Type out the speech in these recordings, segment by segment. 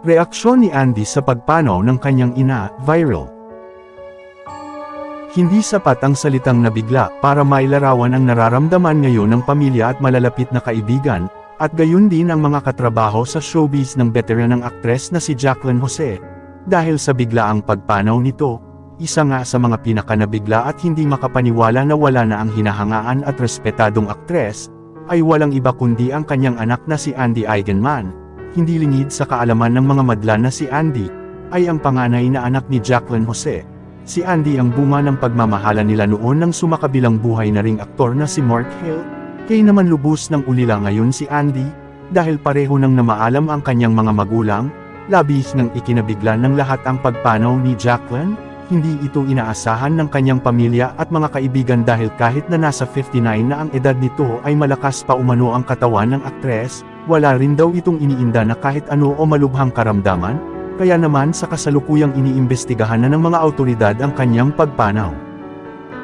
Reaksyon ni Andy sa pagpanaw ng kanyang ina, viral. Hindi sapat ang salitang nabigla para mailarawan ang nararamdaman ngayon ng pamilya at malalapit na kaibigan, at gayon din ang mga katrabaho sa showbiz ng veteranang aktres na si Jacqueline Jose. Dahil sa biglaang pagpanaw nito, isa nga sa mga pinakanabigla at hindi makapaniwala na wala na ang hinahangaan at respetadong aktres, ay walang iba kundi ang kanyang anak na si Andy Eigenman. Hindi lingid sa kaalaman ng mga madla na si Andy, ay ang panganay na anak ni Jacqueline Jose. Si Andy ang bunga ng pagmamahala nila noon ng sumakabilang buhay na ring aktor na si Mark Hill, kay naman lubos ng ulila ngayon si Andy, dahil pareho nang namaalam ang kanyang mga magulang, labis ng ikinabigla ng lahat ang pagpanaw ni Jacqueline, hindi ito inaasahan ng kanyang pamilya at mga kaibigan dahil kahit na nasa 59 na ang edad nito ay malakas pa umano ang katawan ng aktres, wala rin daw itong iniinda na kahit ano o malubhang karamdaman, kaya naman sa kasalukuyang iniimbestigahan na ng mga autoridad ang kanyang pagpanaw.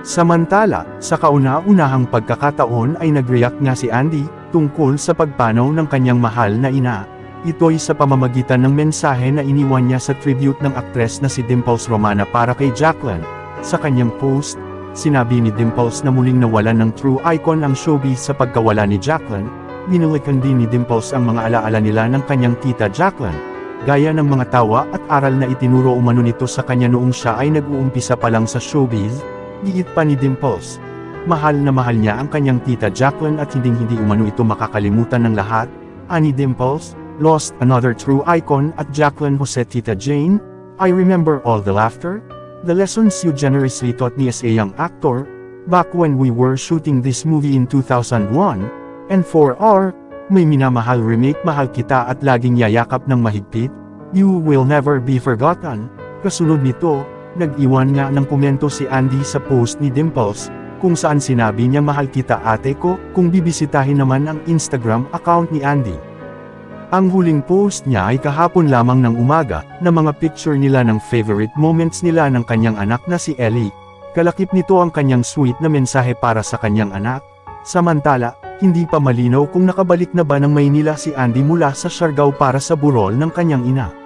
Samantala, sa kauna-unahang pagkakataon ay nag-react nga si Andy, tungkol sa pagpanaw ng kanyang mahal na ina. Ito'y sa pamamagitan ng mensahe na iniwan niya sa tribute ng aktres na si Dimples Romana para kay Jacqueline. Sa kanyang post, sinabi ni Dimples na muling nawalan ng true icon ang showbiz sa pagkawala ni Jacqueline. Binalikan din ni Dimples ang mga alaala nila ng kanyang tita Jacqueline. Gaya ng mga tawa at aral na itinuro umano nito sa kanya noong siya ay nag-uumpisa pa lang sa showbiz, giit pa ni Dimples. Mahal na mahal niya ang kanyang tita Jacqueline at hinding-hindi umano ito makakalimutan ng lahat, ani Dimples, lost another true icon at Jacqueline Jose Tita Jane, I remember all the laughter, the lessons you generously taught me as a young actor, back when we were shooting this movie in 2001, and for our, may minamahal remake mahal kita at laging yayakap ng mahigpit, you will never be forgotten. Kasunod nito, nag-iwan nga ng komento si Andy sa post ni Dimples, kung saan sinabi niya mahal kita ate ko, kung bibisitahin naman ang Instagram account ni Andy. Ang huling post niya ay kahapon lamang ng umaga, na mga picture nila ng favorite moments nila ng kanyang anak na si Ellie. Kalakip nito ang kanyang sweet na mensahe para sa kanyang anak. Samantala, hindi pa malinaw kung nakabalik na ba ng Maynila si Andy mula sa Siargao para sa burol ng kanyang ina.